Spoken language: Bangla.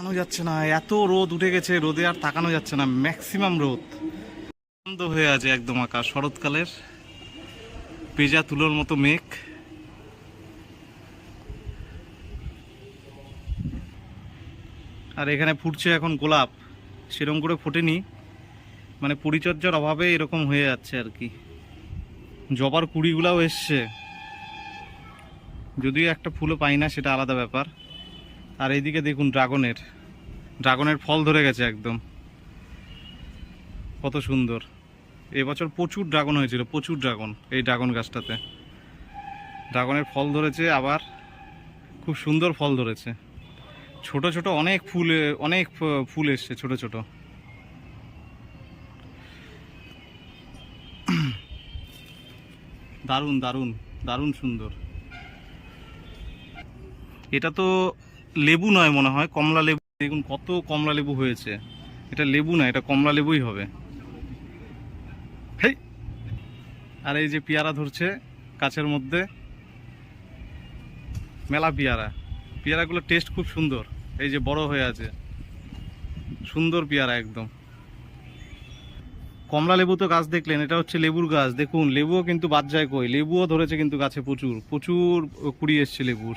তাকানো যাচ্ছে না, এত রোদ উঠে গেছে, রোদে আর তাকানো যাচ্ছে না ম্যাক্সিমাম রোদ। আনন্দ হয়ে আছে একদম আকাশ, শরৎকালের পেজা তুলোর মতো মেঘ। আর এখানে ফুটছে এখন গোলাপ সেরকম করে ফোটেনি মানে পরিচর্যার অভাবে এরকম হয়ে যাচ্ছে আর কি। জবার কুড়িগুলাও এসছে। যদিও একটা ফুলও পাই না, সেটা আলাদা ব্যাপার। আর এইদিকে দেখুন ড্রাগনের ড্রাগনের ফল ধরে গেছে একদম। কত সুন্দর। এবছর প্রচুর ড্রাগন হয়েছিল, প্রচুর ড্রাগন এই ড্রাগন গাছটাতে। ড্রাগনের ফল ধরেছে, আবার খুব সুন্দর ফল ধরেছে। ছোট ছোট অনেক ফুল অনেক ফুল এসছে ছোট ছোট। দারুণ দারুণ দারুণ সুন্দর। এটা তো লেবু নয় মনে হয়, কমলা লেবু। দেখুন কত কমলা লেবু হয়েছে। এটা লেবু না, এটা কমলা লেবুই হবে। আর এই যে পেয়ারা ধরছে কাছের মধ্যে, মেলা পেয়ারা। পেয়ারাগুলো টেস্ট খুব সুন্দর। এই যে বড় হয়ে আছে। সুন্দর পেয়ারা একদম। কমলা লেবু তো গাছ দেখলেন, এটা হচ্ছে লেবুর গাছ। দেখুন, লেবুও কিন্তু বাদ যায় কই? লেবুও ধরেছে কিন্তু গাছে প্রচুর। প্রচুর কুড়ি এসছে লেবুর।